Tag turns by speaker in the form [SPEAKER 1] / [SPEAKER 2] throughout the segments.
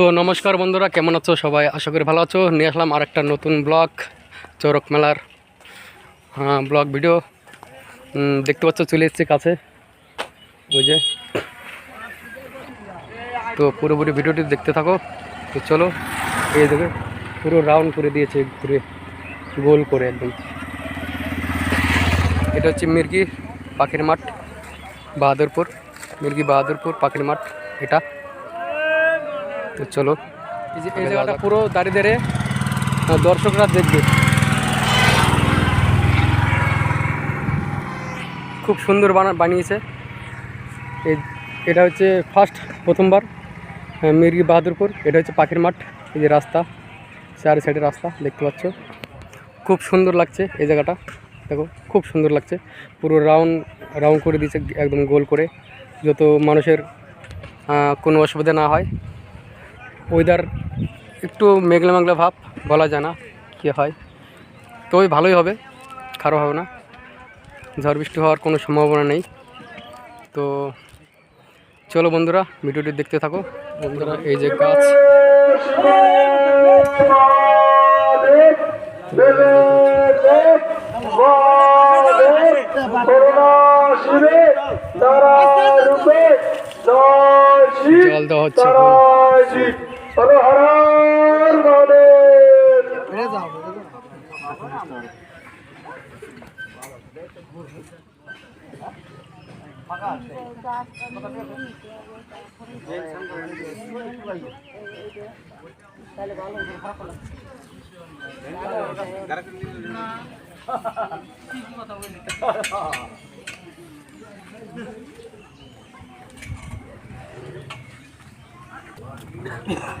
[SPEAKER 1] তো নমস্কার বন্ধুরা, কেমন আছো সবাই? আশা করি ভালো আছো। নিয়ে আসলাম আর একটা নতুন ব্লগ, চরক মেলার হ্যাঁ ব্লগ ভিডিও। দেখতে পাচ্ছ, চলে এসছে কাছে। ওই যে। তো পুরোপুরি ভিডিওটি দেখতে থাকো। তো চলো, এই দেখে, পুরো রাউন্ড করে দিয়েছে, ঘুরে, গোল করে একদম। এটা হচ্ছে মির্গি পাখির মাঠ, বাহাদুরপুর, মির্গি বাহাদুরপুর পাখির মাঠ, এটা। তো চলো এই যে এই জায়গাটা পুরো দাঁড়িয়ে দাঁড়িয়ে দর্শকরা দেখবে। খুব সুন্দর বানা বানিয়েছে। এই এটা হচ্ছে ফার্স্ট প্রথমবার মির্গি বাহাদুরপুর। এটা হচ্ছে পাখির মাঠ এই যে রাস্তা চার সাইডের রাস্তা দেখতে পাচ্ছ। খুব সুন্দর লাগছে এই জায়গাটা। দেখো খুব সুন্দর লাগছে। পুরো রাউন্ড রাউন্ড করে দিয়েছে একদম গোল করে। যত মানুষের কোনো অসুবিধা না হয় ওয়েদার একটু মেঘলা মেঘলা ভাব, বলা যায় না কী হয়। তো ওই ভালোই হবে, খারাপ হবে না। ঝড় বৃষ্টি হওয়ার কোনো সম্ভাবনা নেই। তো চলো বন্ধুরা, ভিডিওটি দেখতে থাকো। বন্ধুরা, এই যে গাছ। জল দেওয়া হচ্ছে
[SPEAKER 2] চলো
[SPEAKER 3] হরার মহাদেব কথা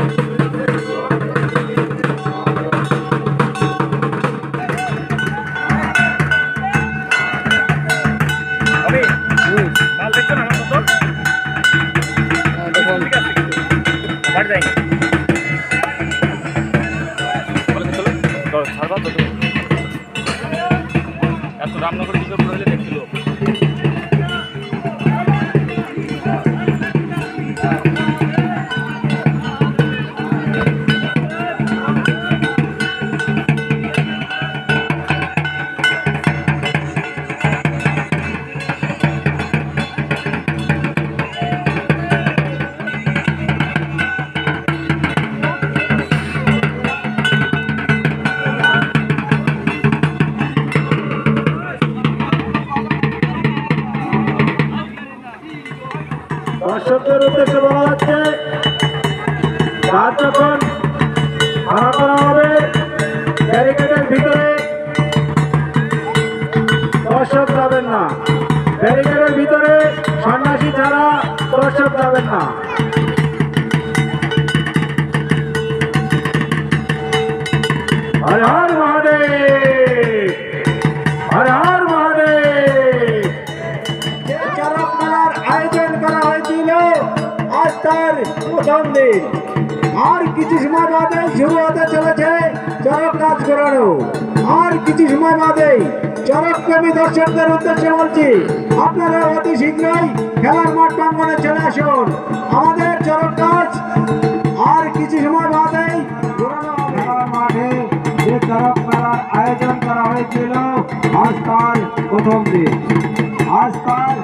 [SPEAKER 3] Thank you. Bata, bata. কিছু সময় বাদে শুরু হতে চলেছে চরক কাজ করানো আর কিছু সময় বাদে চরক প্রেমী দর্শকদের উদ্দেশ্যে বলছি, আপনারা অতি শীঘ্রই খেলার মাঠ প্রাঙ্গনে চলে আসুন আমাদের চরক কাজ আর কিছু সময়। খেলার মাঠে আয়োজন করা হয়েছিল, আজ তার প্রথম দিন আজ তার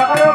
[SPEAKER 3] 나가요.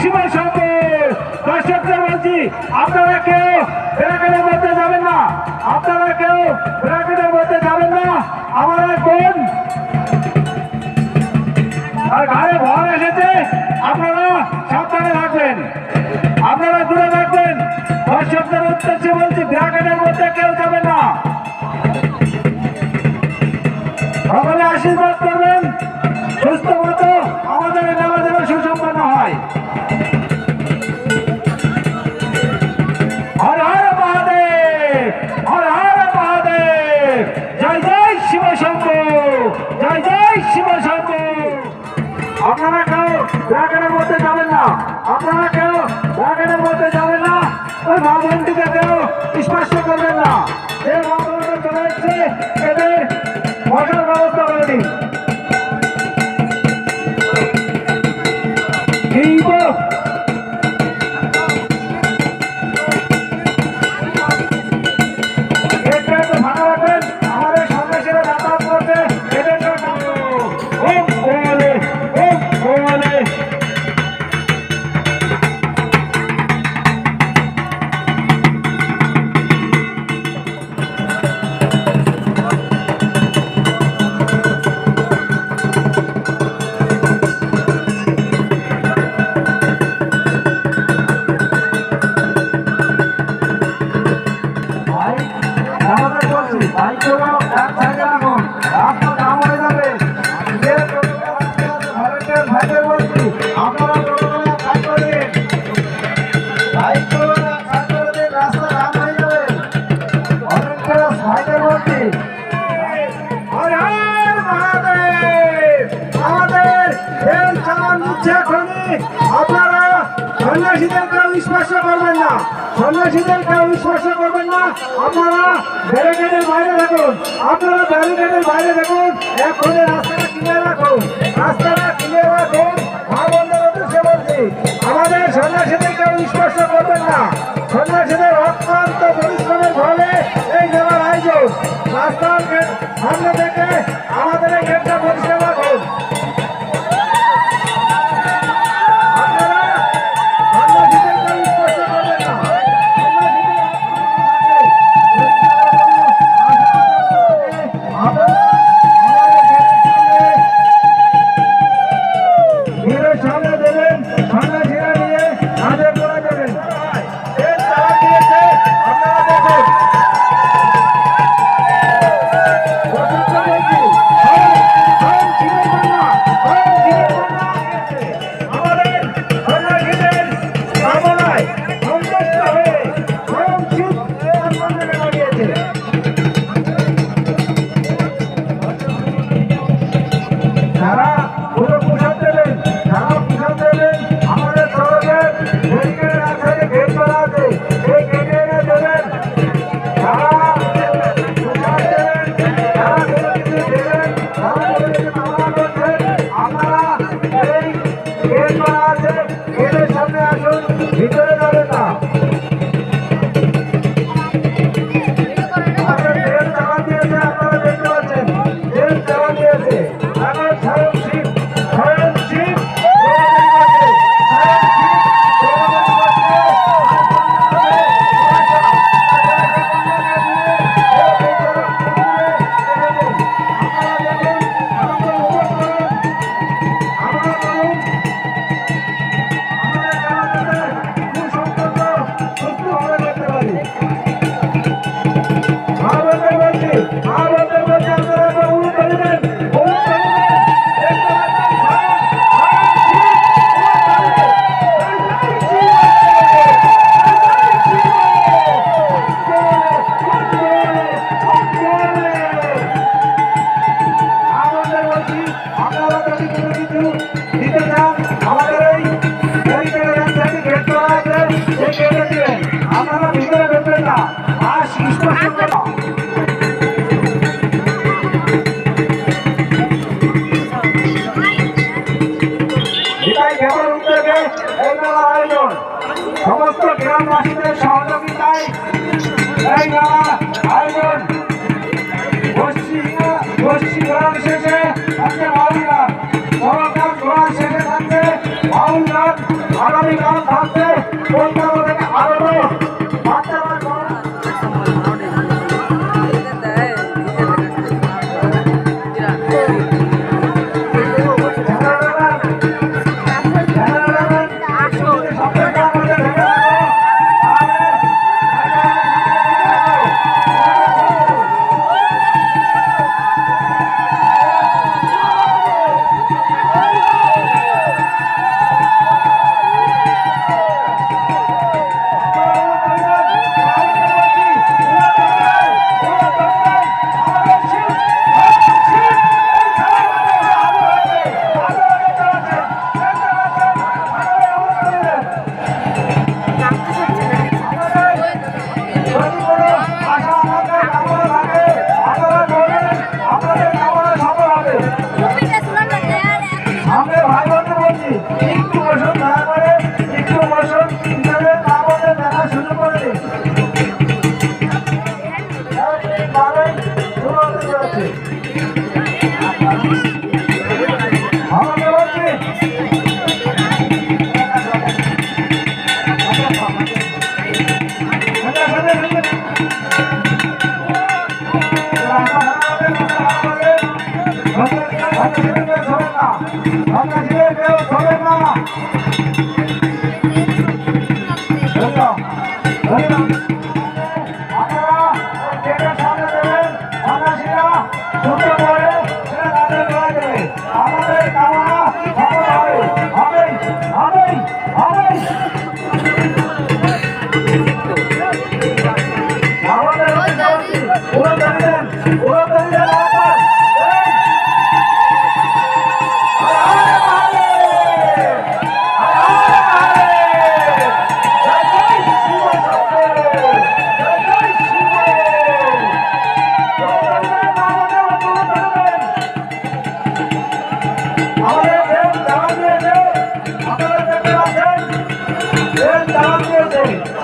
[SPEAKER 3] সীমার সাথে দর্শকদের বলছি আপনারা কেউ ব্র্যাকেটের মধ্যে যাবেন না, আপনারা কেউ ব্র্যাকেটের মধ্যে যাবেন না, আমার বোন। আর ঘরে ভর এসেছে, আপনারা সাবধানে থাকবেন, আপনারা দূরে থাকবেন। দর্শকদের উদ্দেশ্যে বলছি ব্র্যাকেটের মধ্যে কেউ যাবেন না। সকলে আশীর্বাদ কিছুতেই কারও স্পর্শ করবেন না। আপনারা ব্যারিকেডের বাইরে থাকুন। আপনারা ব্যারিকেডের বাইরে থাকুন। এক্ষণে রাস্তাটা কিনে রাখুন। রাস্তাটা ক্লিয়ার রাখুন। আমাদের উদ্দেশ্যে বলছি, আমাদের সন্ন্যাসীদের কারও স্পর্শ করবেন না। সন্ন্যাসীদের অক্লান্ত পরিশ্রমের ফলে এই মেলার আয়োজন। রাস্তার সামনে থেকে আমাদের Yeah. ஏழு
[SPEAKER 1] தாங்க